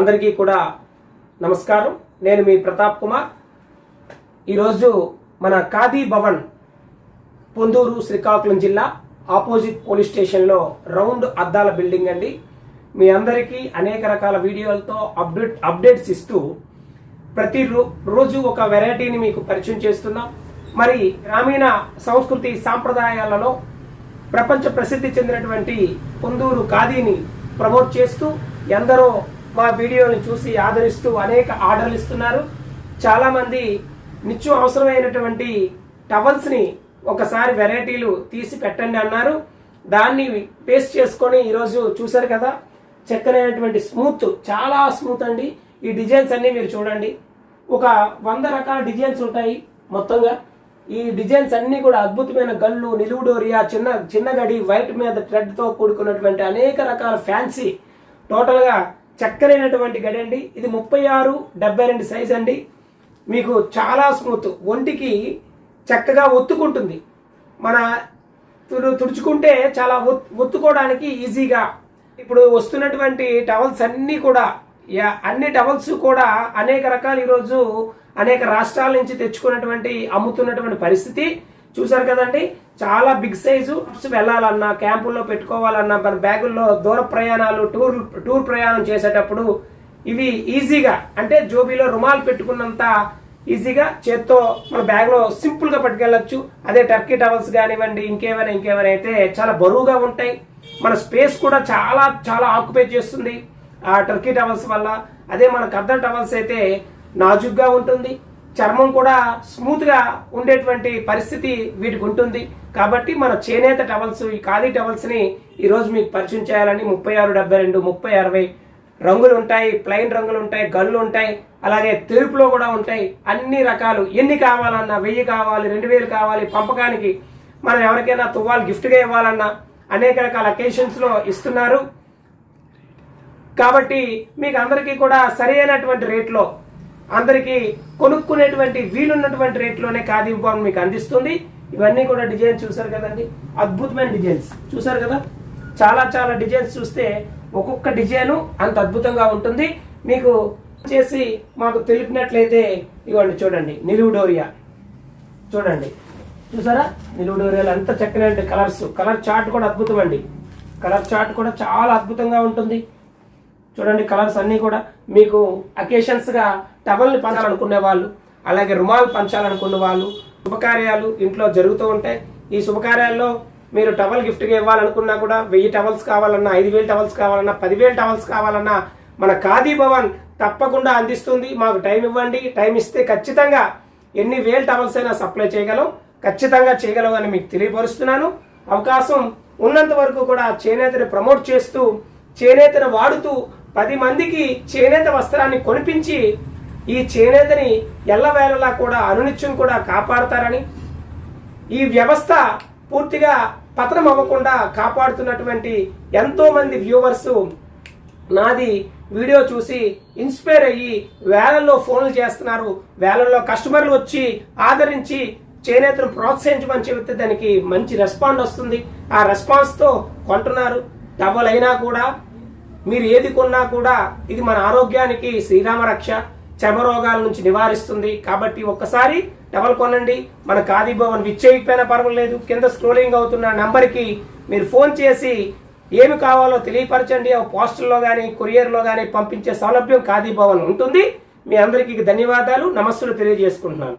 అందరికీ కూడా నమస్కారం. నేను మీ ప్రతాప్ కుమార్. ఈరోజు మన ఖాదీ భవన్ పొందూరు శ్రీకాకుళం జిల్లా ఆపోజిట్ పోలీస్ స్టేషన్లో రౌండ్ అద్దాల బిల్డింగ్ అండి. మీ అందరికీ అనేక రకాల వీడియోలతో అప్డేట్ అప్డేట్స్ ఇస్తూ ప్రతి రో- రోజు ఒక వెరైటీని మీకు పరిచయం చేస్తున్నాం. మరి గ్రామీణ సంస్కృతి సాంప్రదాయాలలో ప్రపంచ ప్రసిద్ధి చెందినటువంటి పొందూరు ఖాదీని ప్రమోట్ చేస్తూ ఎందరో మా వీడియోని చూసి ఆదరిస్తూ అనేక ఆర్డర్లు ఇస్తున్నారు. చాలామంది నిత్యం అవసరమైనటువంటి టవల్స్ని ఒకసారి వెరైటీలు తీసి పెట్టండి అన్నారు. దాన్ని పేస్ట్ చేసుకొని ఈరోజు చూశారు కదా చక్కనైనటువంటి స్మూత్ చాలా స్మూత్ అండి. ఈ డిజైన్స్ అన్నీ మీరు చూడండి. ఒక వంద రకాల డిజైన్స్ ఉంటాయి మొత్తంగా. ఈ డిజైన్స్ అన్నీ కూడా అద్భుతమైన గల్లు నిలువు డోరియా చిన్న చిన్న గడి వైట్ మీద థ్రెడ్తో కూడుకున్నటువంటి అనేక రకాల ఫ్యాన్సీ టోటల్గా చక్కనైనటువంటి గడి అండి. ఇది ముప్పై ఆరు డెబ్బై రెండు సైజ్ అండి. మీకు చాలా స్మూత్. ఒంటికి చక్కగా ఒత్తుకుంటుంది. మన తుడు తుడుచుకుంటే చాలా ఒత్- ఒత్తుకోవడానికి ఈజీగా. ఇప్పుడు వస్తున్నటువంటి టవల్స్ అన్నీ కూడా అన్ని టవల్స్ కూడా అనేక రకాలు ఈరోజు అనేక రాష్ట్రాల నుంచి తెచ్చుకున్నటువంటి అమ్ముతున్నటువంటి పరిస్థితి. చూసారు కదండి? చాలా బిగ్ సైజు. వెళ్ళాలన్నా క్యాంపుల్లో పెట్టుకోవాలన్నా మన బ్యాగుల్లో దూర ప్రయాణాలు టూర్ టూర్ ప్రయాణం చేసేటప్పుడు ఇవి ఈజీగా అంటే జోబీలో రుమాలు పెట్టుకున్నంత ఈజీగా చేత్తో మన బ్యాగ్లో సింపుల్గా పట్టుకెళ్ళచ్చు. అదే టర్కీ టవల్స్ కానివ్వండి ఇంకేమైనా ఇంకేమైనా అయితే చాలా బరువుగా ఉంటాయి. మన స్పేస్ కూడా చాలా చాలా ఆక్యుపై చేస్తుంది. ఆ టర్కీ టవల్స్ వల్ల. అదే మన కద్దర్ టవల్స్ అయితే నాజుగ్గా ఉంటుంది. చర్మం కూడా స్మూత్గా ఉండేటువంటి పరిస్థితి వీటికి ఉంటుంది. కాబట్టి మన చేనేత టవల్స్ ఈ ఖాదీ టవల్స్ని ఈరోజు మీకు పరిచయం చేయాలని ముప్పై ఆరు డెబ్బై రెండు ముప్పై అరవై రంగులు ఉంటాయి ప్లెయిన్ రంగులు ఉంటాయి గళ్ళు ఉంటాయి అలాగే తెలుపులో కూడా ఉంటాయి. అన్ని రకాలు ఎన్ని కావాలన్నా వెయ్యి కావాలి రెండు వేలు కావాలి పంపకానికి మనం ఎవరికైనా తువ్వాలు గిఫ్ట్గా ఇవ్వాలన్నా అనేక రకాల అకేషన్స్లో ఇస్తున్నారు. కాబట్టి మీకు అందరికీ కూడా సరి అయినటువంటి రేట్లో అందరికీ కొనుక్కునేటువంటి వీలున్నటువంటి రేట్లోనే ఖాదీ విభాగం మీకు అందిస్తుంది. ఇవన్నీ కూడా డిజైన్స్ చూసారు కదండి. అద్భుతమైన డిజైన్స్. చూసారు కదా? చాలా చాలా డిజైన్స్ చూస్తే ఒక్కొక్క డిజైను అంత అద్భుతంగా ఉంటుంది. మీకు చేసి మాకు తెలిపినట్లయితే ఇవ్వండి చూడండి. నిలువు డోరియా చూడండి. చూసారా? నిలువుడోరియాలు అంత ఎంత చక్కనైన కలర్స్. కలర్ చార్ట్ కూడా అద్భుతం అండి. కలర్ చార్ట్ కూడా చాలా అద్భుతంగా ఉంటుంది. చూడండి కలర్స్ అన్నీ కూడా మీకు అకేషన్స్గా టవల్ని పంచాలనుకునే వాళ్ళు అలాగే రుమాలు పంచాలనుకునే వాళ్ళు శుభకార్యాలు ఇంట్లో జరుగుతూ ఉంటాయి. ఈ శుభకార్యాల్లో మీరు టవల్ గిఫ్ట్గా ఇవ్వాలనుకున్నా కూడా వెయ్యి టవల్స్ కావాలన్నా ఐదు వేలు టవల్స్ కావాలన్నా పదివేలు టవల్స్ కావాలన్నా మన ఖాదీ భవన్ తప్పకుండా అందిస్తుంది. మాకు టైం ఇవ్వండి. టైం ఇస్తే ఖచ్చితంగా ఎన్ని వేలు టవల్స్ అయినా సప్లై చేయగలం. ఖచ్చితంగా చేయగలం అని మీకు తెలియపరుస్తున్నాను. అవకాశం ఉన్నంత వరకు కూడా చేనేతని ప్రమోట్ చేస్తూ చేనేతను వాడుతూ పది మందికి చేనేత వస్త్రాన్ని కొనిపించి ఈ చేనేతని ఎల్లవేళలా కూడా అనునిత్యం కూడా కాపాడతారని ఈ వ్యవస్థ పూర్తిగా పతనం అవ్వకుండా కాపాడుతున్నటువంటి ఎంతోమంది వ్యూవర్స్ నాది వీడియో చూసి ఇన్స్పైర్ అయ్యి వేలల్లో ఫోన్లు చేస్తున్నారు. వేలల్లో కస్టమర్లు వచ్చి ఆదరించి చేనేతను ప్రోత్సహించమని చెబితే దానికి మంచి రెస్పాండ్ వస్తుంది. ఆ రెస్పాన్స్తో కొంటున్నారు. డబ్బులైనా అయినా కూడా మీరు ఏది కొన్నా కూడా ఇది మన ఆరోగ్యానికి శ్రీరామ రక్ష చర్మ రోగాల నుంచి నివారిస్తుంది. కాబట్టి ఒక్కసారి డబల్ కొనండి. మన ఖాదీ భవన్ విచ్చేయిపోయినా పర్వాలేదు. కింద స్క్రోలింగ్ అవుతున్న నెంబర్కి మీరు ఫోన్ చేసి ఏమి కావాలో తెలియపరచండి. ఆ పోస్టల్లో కానీ కొరియర్లో కానీ పంపించే సౌలభ్యం ఖాదీ భవన్ ఉంటుంది. మీ అందరికీ ధన్యవాదాలు. నమస్సులు తెలియజేసుకుంటున్నాను.